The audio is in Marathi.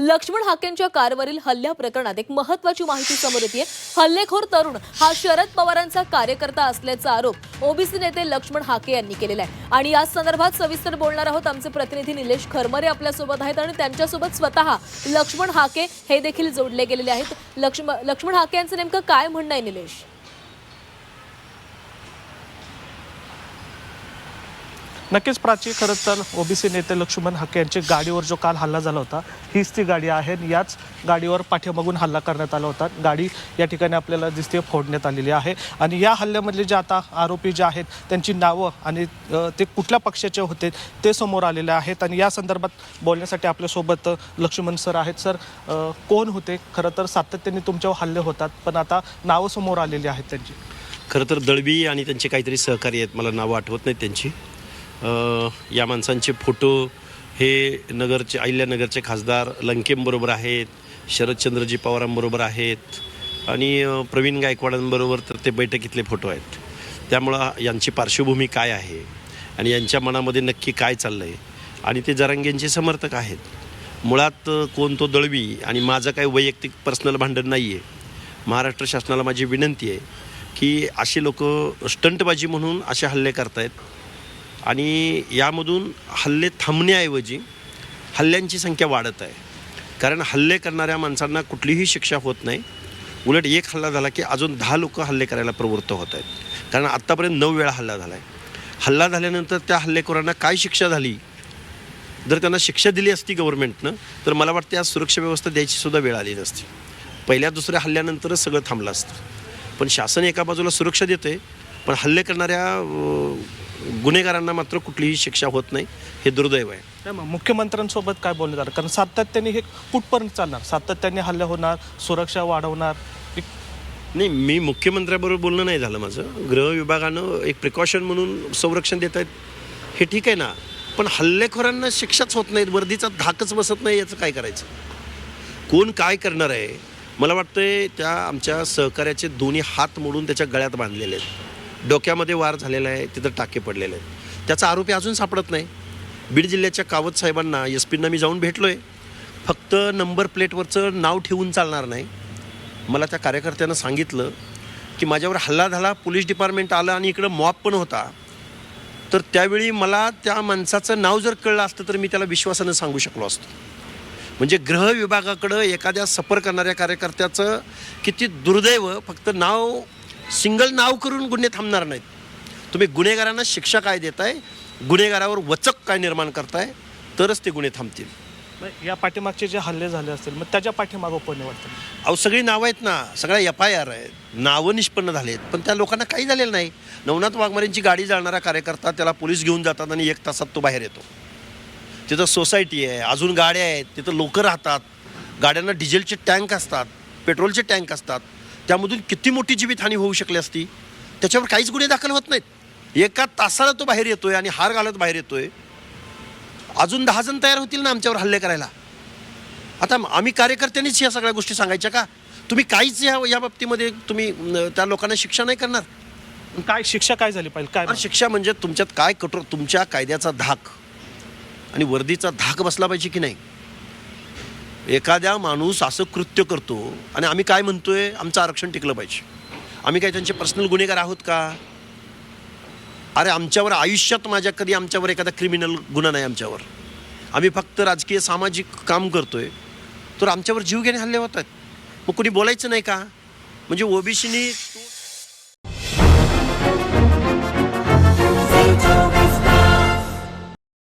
लक्ष्मण हाकेंच्या कारवरील हल्ल्या प्रकरणात एक महत्वाची माहिती समोर येते हल्लेखोर तरुण हा शरद पवारांचा कार्यकर्ता असल्याचा आरोप ओबीसी नेते लक्ष्मण हाके यांनी केलेला आहे. आणि या संदर्भात सविस्तर बोलणार आहोत आमचे प्रतिनिधी निलेश खरमरे आपल्यासोबत आहेत आणि त्यांच्यासोबत स्वतः लक्ष्मण हाके हे देखील जोडले गेलेले आहेत. लक्ष्मण लक्ष्मण हाके यांचं नेमकं काय म्हणणं आहे निलेश? नक्कीच प्राची खरं तर ओबीसी नेते लक्ष्मण हाके यांची गाडीवर जो काल हल्ला झाला होता हीच ती गाडी आहे आणि याच गाडीवर पाठीमागून हल्ला करण्यात आला होता. गाडी या ठिकाणी आपल्याला दिसते फोडण्यात आलेली आहे. आणि या हल्ल्यामधले जे आता आरोपी जे आहेत त्यांची नावं आणि ते कुठल्या पक्षाचे होते ते समोर आलेले आहेत. आणि या संदर्भात बोलण्यासाठी आपल्यासोबत लक्ष्मण सर आहेत. सर कोण होते? खरं तर सातत्याने तुमच्यावर हल्ले होतात पण आता नावं समोर आलेली आहेत त्यांची. खरं तर दळवी आणि त्यांचे काहीतरी सहकारी आहेत. मला नावं आठवत नाहीत त्यांची. या माणसांचे फोटो हे नगरचे अहिल्यानगरचे खासदार लंकेंबरोबर आहेत शरदचंद्रजी पवारांबरोबर आहेत आणि प्रवीण गायकवाडांबरोबर तर ते बैठकीतले फोटो आहेत. त्यामुळं यांची पार्श्वभूमी काय आहे आणि यांच्या मनामध्ये नक्की काय चाललं आहे आणि ते जरांगेंचे समर्थक आहेत. मुळात कोण तो दळवी आणि माझं काही वैयक्तिक पर्सनल भांडण नाही आहे महाराष्ट्र शासनाला माझी विनंती आहे की अशी लोक स्टंटबाजी म्हणून असे हल्ले करतायत. आणि यामधून हल्ले थांबण्याऐवजी हल्ल्यांची संख्या वाढत आहे. कारण हल्ले करणाऱ्या माणसांना कुठलीही शिक्षा होत नाही. उलट एक हल्ला झाला की अजून दहा लोक हल्ले करायला प्रवृत्त होत आहेत. कारण आत्तापर्यंत नऊ वेळा हल्ला झाला आहे हल्ला झाल्यानंतर त्या हल्लेखोरांना काय शिक्षा झाली? जर त्यांना शिक्षा दिली असती गव्हर्नमेंटनं तर मला वाटतं आज सुरक्षा व्यवस्था द्यायचीसुद्धा वेळ आली नसती. पहिल्या दुसऱ्या हल्ल्यानंतरच सगळं थांबलं असतं. पण शासन एका बाजूला सुरक्षा देते पण हल्ले करणाऱ्या गुन्हेगारांना मात्र कुठलीही शिक्षा होत नाही हे दुर्दैव आहे. नाही मग मुख्यमंत्र्यांसोबत काय बोलण्यात आलं कारण सातत्याने हे कुठपर्यंत चालणार? सातत्याने हल्ले होणार सुरक्षा वाढवणार? नाही मी मुख्यमंत्र्याबरोबर बोलणं नाही झालं माझं. गृह विभागानं एक प्रिकॉशन म्हणून संरक्षण देत आहेत. हे ठीक आहे ना पण हल्लेखोरांना शिक्षाच होत नाहीत. वर्दीचा धाकच बसत नाही याचं काय करायचं? कोण काय करणार आहे? मला वाटतंय त्या आमच्या सहकार्याचे दोन्ही हात मोडून त्याच्या गळ्यात बांधलेले आहेत. डोक्यामध्ये वार झालेला आहे तिथं टाके पडलेले आहेत. त्याचा आरोपी अजून सापडत नाही. बीड जिल्ह्याच्या कावत साहेबांना एस पींना मी जाऊन भेटलो आहे फक्त नंबर प्लेटवरचं नाव ठेवून चालणार नाही. मला त्या कार्यकर्त्यानं सांगितलं की माझ्यावर हल्ला झाला पोलीस डिपार्टमेंट आलं आणि इकडं मॉब पण होता. तर त्यावेळी मला त्या माणसाचं नाव जर कळलं असतं तर मी त्याला विश्वासानं सांगू शकलो असतो. म्हणजे गृह विभागाकडं एखाद्या सफर करणाऱ्या कार्यकर्त्याचं किती दुर्दैव फक्त नाव सिंगल नाव करून गुन्हे थांबणार नाहीत. तुम्ही गुन्हेगारांना शिक्षा काय देताय गुन्हेगारावर वचक काय निर्माण करताय तरच ते गुन्हे थांबतील. या पाठीमागचे जे हल्ले झाले असतील मग त्याच्या पाठीमागं कोणी वाटतं अहो सगळी नावं आहेत ना सगळ्या एफ आय आर आहेत. नावं निष्पन्न झालेत पण त्या लोकांना काही झालेलं नाही. नवनाथ वाघमारेंची गाडी जाळणारा कार्यकर्ता त्याला पोलीस घेऊन जातात आणि एक तासात तो बाहेर येतो. तिथं सोसायटी आहे अजून गाड्या आहेत तिथं लोकं राहतात. गाड्यांना डिझेलचे टँक असतात पेट्रोलचे टँक असतात. त्यामधून किती मोठी जीवितहानी होऊ शकली असती त्याच्यावर काहीच गुन्हे दाखल होत नाहीत. एका तासाला तो बाहेर येतोय आणि हार घालत बाहेर येतोय. अजून दहा जण तयार होतील ना आमच्यावर हल्ले करायला? आता आम्ही कार्यकर्त्यांनीच या सगळ्या गोष्टी सांगायच्या का? तुम्ही काहीच या या बाबतीमध्ये तुम्ही त्या लोकांना शिक्षा नाही करणार. काय शिक्षा काय झाली पाहिजे? काय शिक्षा म्हणजे तुमच्यात काय कठोर तुमच्या कायद्याचा धाक. आणि वर्दीचा धाक बसला पाहिजे की नाही? एखाद्या माणूस असं कृत्य करतो आणि आम्ही काय म्हणतोय? आमचं आरक्षण टिकलं पाहिजे. आम्ही काय त्यांचे पर्सनल गुन्हेगार आहोत का? अरे आमच्यावर आयुष्यात माझ्या कधी आमच्यावर एखादा क्रिमिनल गुन्हा नाही आमच्यावर. आम्ही फक्त राजकीय सामाजिक काम करतोय तर आमच्यावर जीवघेणे हल्ले होत आहेत मग कोणी बोलायचं नाही का? म्हणजे ओबीसीनी